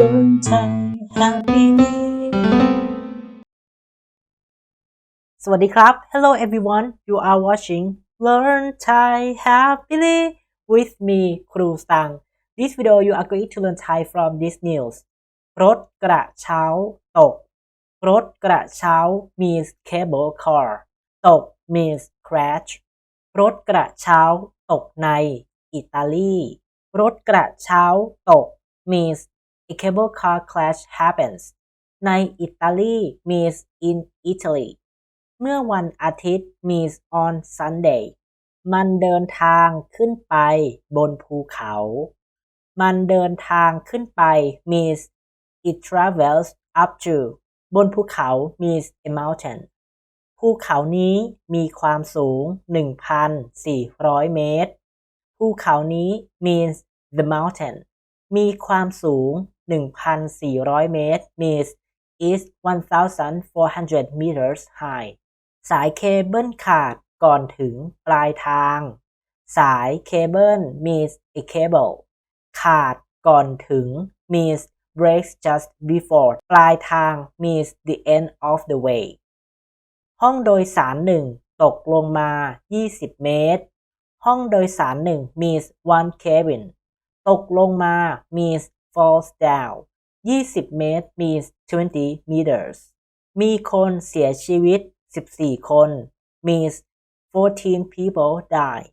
Learn Thai happily สวัสดีครับ Hello everyone you are watching Learn Thai happily with me ครูสัง This video you are going to learn Thai from this news รถกระเช้าตก รถกระเช้า means cable car ตก means crash รถกระเช้าตกในอิตาลี รถกระเช้าตก means cable car crash happens ในอิตาลี means in Italy เมื่อวันอาทิตย์ means on Sunday มันเดินทางขึ้นไปบนภูเขา มันเดินทางขึ้นไป means it travels up to บนภูเขา means a mountain ภูเขานี้มีความสูง 1,400 เมตร ภูเขานี้ means the mountain มีความสูง 1,400 เมตร means is 1,400 meters high สายเคเบิลขาดก่อนถึงปลายทาง สายเคเบิล means a cable ขาดก่อนถึง means breaks just before ปลายทาง means the end of the way ห้องโดยสารหนึ่งตกลงมา 20 เมตร ห้องโดยสารหนึ่ง means one cabin ตกลงมา means falls down 20 เมตร means 20 meters มีคนเสียชีวิต 14 คน means 14 people die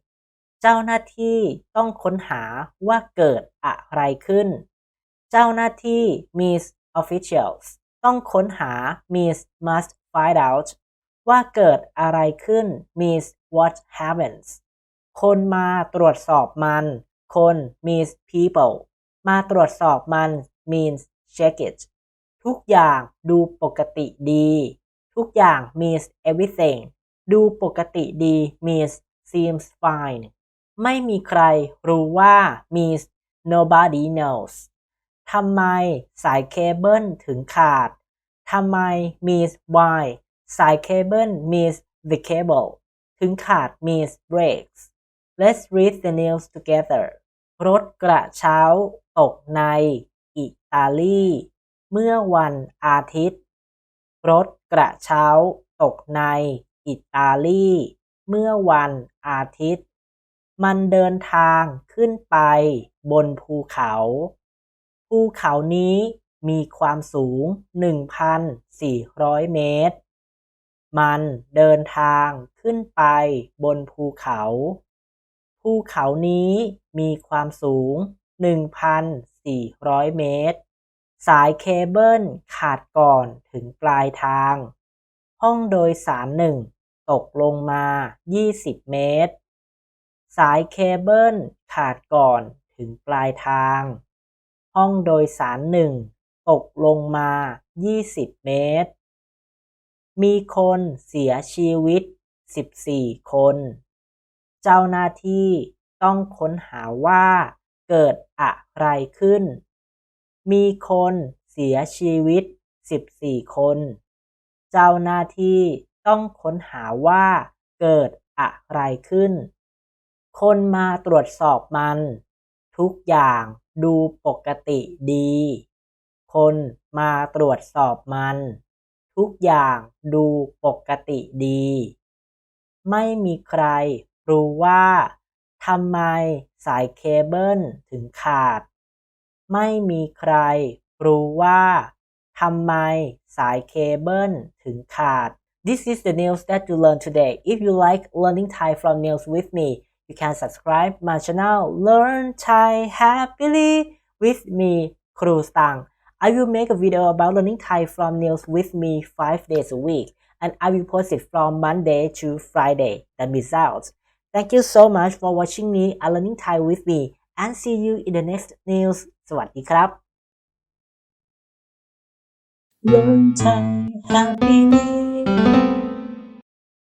เจ้าหน้าที่ต้องค้นหาว่าเกิดอะไรขึ้น เจ้าหน้าที่ means officials ต้องค้นหา means must find out ว่าเกิดอะไรขึ้น means what happens คนมาตรวจสอบมัน คน means people มาตรวจสอบมัน means check it ทุกอย่างดูปกติดี ทุกอย่าง means everything ดูปกติดี means seems fine ไม่มีใครรู้ว่า means nobody knows ทำไมสายเคเบิลถึงขาด ทำไม means why สายเคเบิล means the cable ถึงขาด means breaks Let's read the news together รถกระเช้าตกในอิตาลี เมื่อวันอาทิตย์ รถกระเช้าตกในอิตาลี เมื่อวันอาทิตย์ มันเดินทางขึ้นไปบนภูเขา ภูเขานี้มีความสูง 1,400 เมตร มันเดินทางขึ้นไปบนภูเขา ภูเขานี้ มีความสูง 1,400 เมตร สายเคเบิลขาดก่อนถึงปลายทาง ห้องโดยสารหนึ่งตกลงมา 20 เมตร สายเคเบิลขาดก่อนถึงปลายทาง ห้องโดยสารหนึ่งตกลงมา 20 เมตร มีคนเสียชีวิต 14 คน เจ้าหน้าที่ ต้องค้นหาว่าเกิดอะไรขึ้น มีคนเสียชีวิต 14 คน เจ้าหน้าที่ต้องค้นหาว่าเกิดอะไรขึ้น คนมาตรวจสอบมัน ทุกอย่างดูปกติดี คนมาตรวจสอบมัน ทุกอย่างดูปกติดี ไม่มีใครรู้ว่า ทำไมสายเคเบิลถึงขาด ไม่มีใครรู้ว่าทำไมสายเคเบิลถึงขาด This is the news that you learn today. If you like learning Thai from news with me, you can subscribe my channel Learn Thai Happily with me ครูสตัง I will make a video about learning Thai from news with me 5 days a week and I will post it from Monday to Friday. The results. Thank you so much for watching me and learning Thai with me and see you in the next news สวัสดีครับ Learn Thai happily